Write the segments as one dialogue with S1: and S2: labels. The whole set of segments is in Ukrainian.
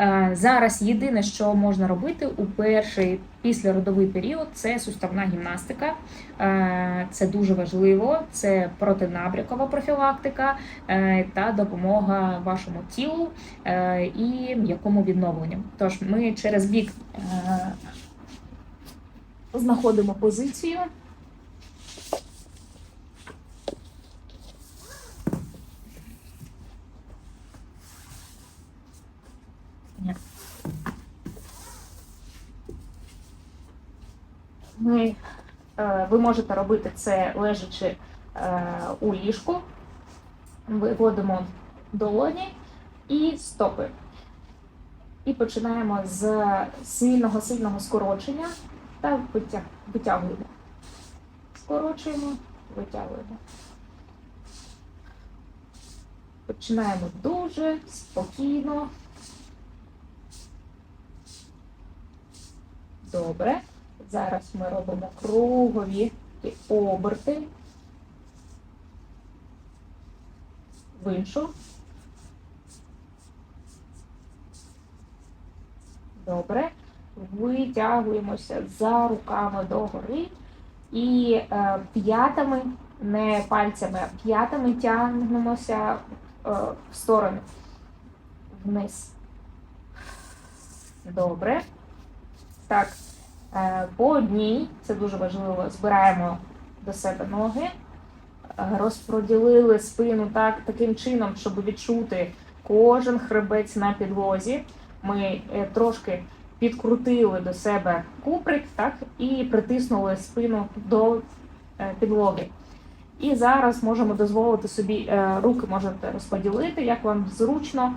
S1: Е, Зараз єдине, що можна робити у перший післяродовий період, це суставна гімнастика. Е, Це дуже важливо. Це протинабрякова профілактика е, та допомога вашому тілу і м'якому відновленню. Тож ми через бік е, знаходимо позицію. Ми, е, ви можете робити це лежачи е, у ліжку. Виводимо долоні і стопи. І починаємо з сильного сильного скорочення та витягуємо. Скорочуємо, витягуємо. Починаємо дуже спокійно. Добре. Зараз ми робимо кругові оберти. В іншу. Добре. Витягуємося за руками догори і е, п'ятами, не пальцями, а п'ятами тягнемося е, в сторону вниз. Добре. Так, по одній, це дуже важливо, збираємо до себе ноги, е, розподілили спину так, таким чином, щоб відчути кожен хребець на підлозі. Ми е, трошки підкрутили до себе куприк так, і притиснули спину до е, підлоги. І зараз можемо дозволити собі, е, руки можете розподілити, як вам зручно,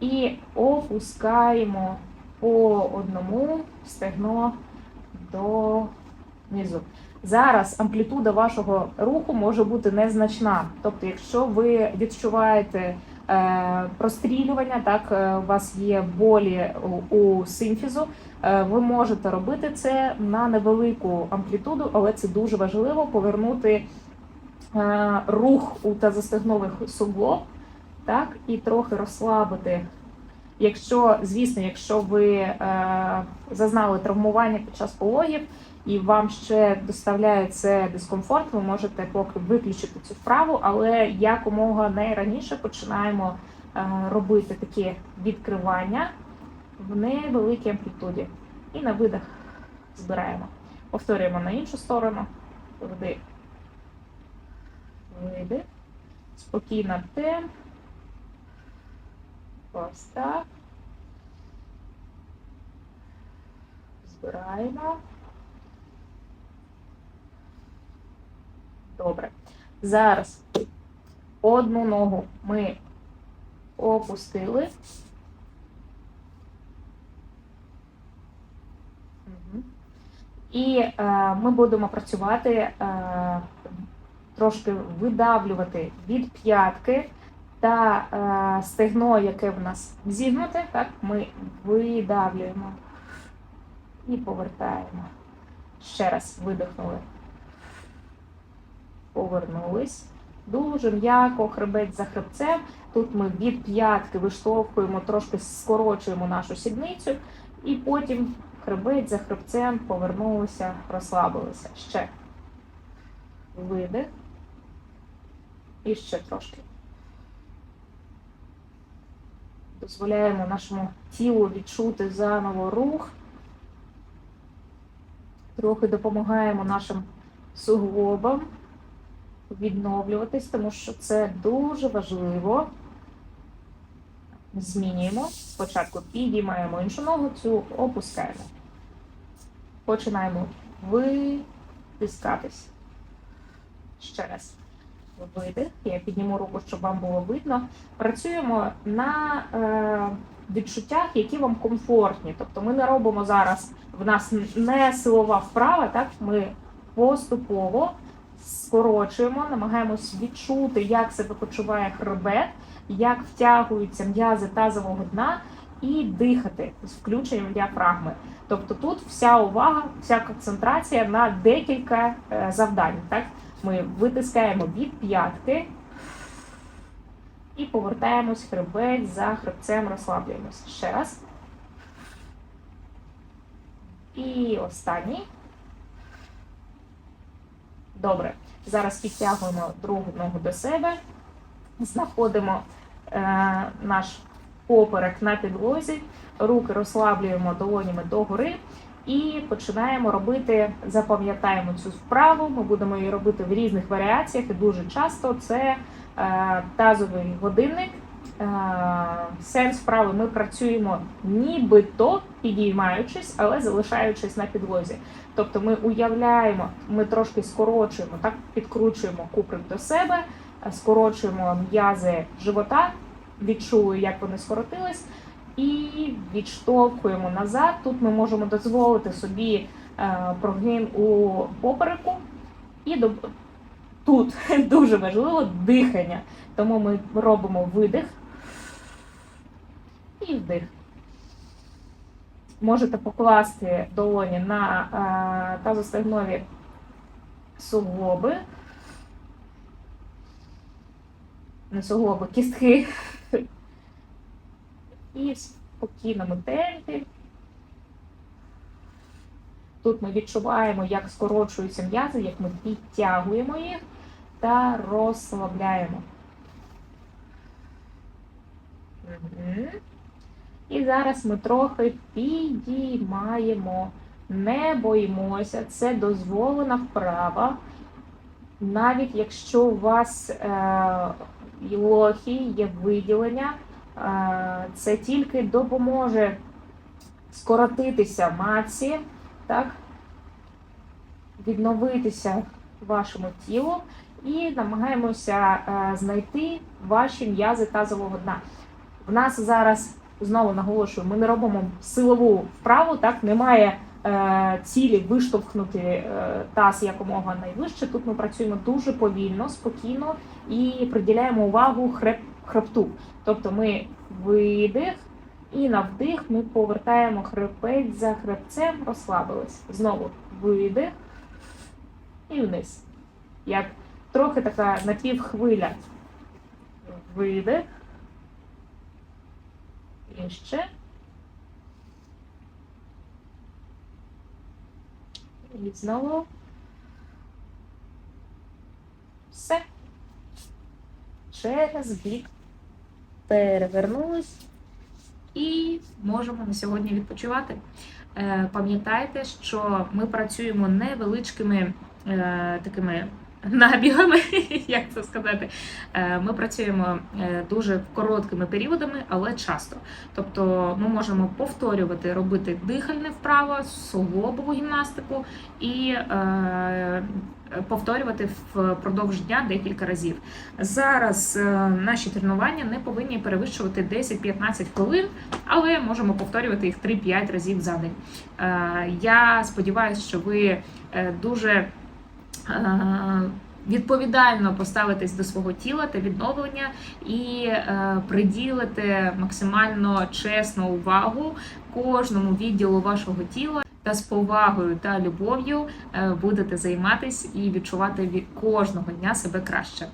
S1: і опускаємо по одному стегно до низу. Зараз амплітуда вашого руху може бути незначна. Тобто, якщо ви відчуваєте е, прострілювання, так е, у вас є болі у, симфізу, е, ви можете робити це на невелику амплітуду, але це дуже важливо повернути рух у тазостегнових суглоб, так, і трохи розслабити Якщо, звісно, якщо ви е, зазнали травмування під час пологів і вам ще доставляє це дискомфорт, ви можете поки виключити цю вправу, але якомога найраніше починаємо е, робити такі відкривання в невеликій амплітуді. І на видах збираємо. Повторюємо на іншу сторону. Вдих. Видих. Спокійно темп. Ось так. Збираємо. Добре. Зараз одну ногу ми опустили. І е, ми будемо працювати, е, трошки видавлювати від п'ятки та е, стегно, яке в нас зігнуте, так, ми видавлюємо і повертаємо. Ще раз видихнули. Повернулись. Дуже м'яко, хребець за хребцем. Тут ми від п'ятки виштовхуємо, трошки скорочуємо нашу сідницю, і потім хребець за хребцем повернулися, розслабилися. Ще видих. І ще трошки. дозволяємо нашому тілу відчути заново рух, трохи допомагаємо нашим суглобам відновлюватись, тому що це дуже важливо. Змінюємо. Спочатку підіймаємо іншу ногу, цю опускаємо. Починаємо витискатись. Ще раз видих. Я підніму руку, щоб вам було видно. Працюємо на е, відчуттях, які вам комфортні. Тобто ми не робимо зараз в нас не силова вправа, так ми поступово скорочуємо, намагаємось відчути, як себе почуває хребет, як втягуються м'язи тазового дна. І дихати з включенням діафрагми. Тобто тут вся увага, вся концентрація на декілька е, завдань. Так? Ми витискаємо від п'ятки і повертаємось хребець за хребцем, розслаблюємося. Ще раз. І останній. Добре. Зараз підтягуємо другу ногу до себе, знаходимо е, наш поперек на підлозі, руки розслаблюємо долонями догори і починаємо робити, запам'ятаємо цю вправу. Ми будемо її робити в різних варіаціях, і дуже часто це тазовий годинник. Е, Сенс вправи ми працюємо нібито підіймаючись, але залишаючись на підлозі. Тобто ми уявляємо, ми трошки скорочуємо, так підкручуємо куприк до себе, е, скорочуємо м'язи живота, відчули, як вони скоротились, і відштовхуємо назад. Тут ми можемо дозволити собі е, прогин у попереку. І. тут дуже важливо дихання. Тому ми робимо видих і вдих. Можете покласти долоні на е, тазостегнові суглоби. Не суглоби, кістки. І в спокійному темпі. Тут ми відчуваємо, як скорочуються м'язи, як ми підтягуємо їх та розслабляємо. І зараз ми трохи підіймаємо, не боїмося, це дозволена вправа. Навіть якщо у вас е, лохи, є виділення, е, це тільки допоможе скоротитися маці, так? відновитися вашому тілу і намагаємося е, знайти ваші м'язи тазового дна. В нас зараз знову наголошую, ми не робимо силову вправу, так немає е, цілі виштовхнути е, таз якомога найвище. Тут ми працюємо дуже повільно, спокійно і приділяємо увагу хреб, хребту. Тобто ми видих і на вдих ми повертаємо хребець за хребцем, розслабились. Знову видих і вниз. Як трохи така напівхвиля. Видих. І ще. І знову. Все. Через бік. Перевернулись. І можемо на сьогодні відпочивати. Е, Пам'ятайте, що ми працюємо невеличкими е, такими набігами, як це сказати. Е, Ми працюємо е, дуже короткими періодами, але часто. Тобто ми можемо повторювати, робити дихальне вправо, суглобову гімнастику і е, повторювати впродовж дня декілька разів. Зараз наші тренування не повинні перевищувати 10-15 хвилин, але можемо повторювати їх 3-5 разів за день. Я сподіваюся, що ви дуже відповідально поставитись до свого тіла та відновлення і е, приділите максимально чесну увагу кожному відділу вашого тіла. Та з повагою та любов'ю е, будете займатись і відчувати від кожного дня себе краще.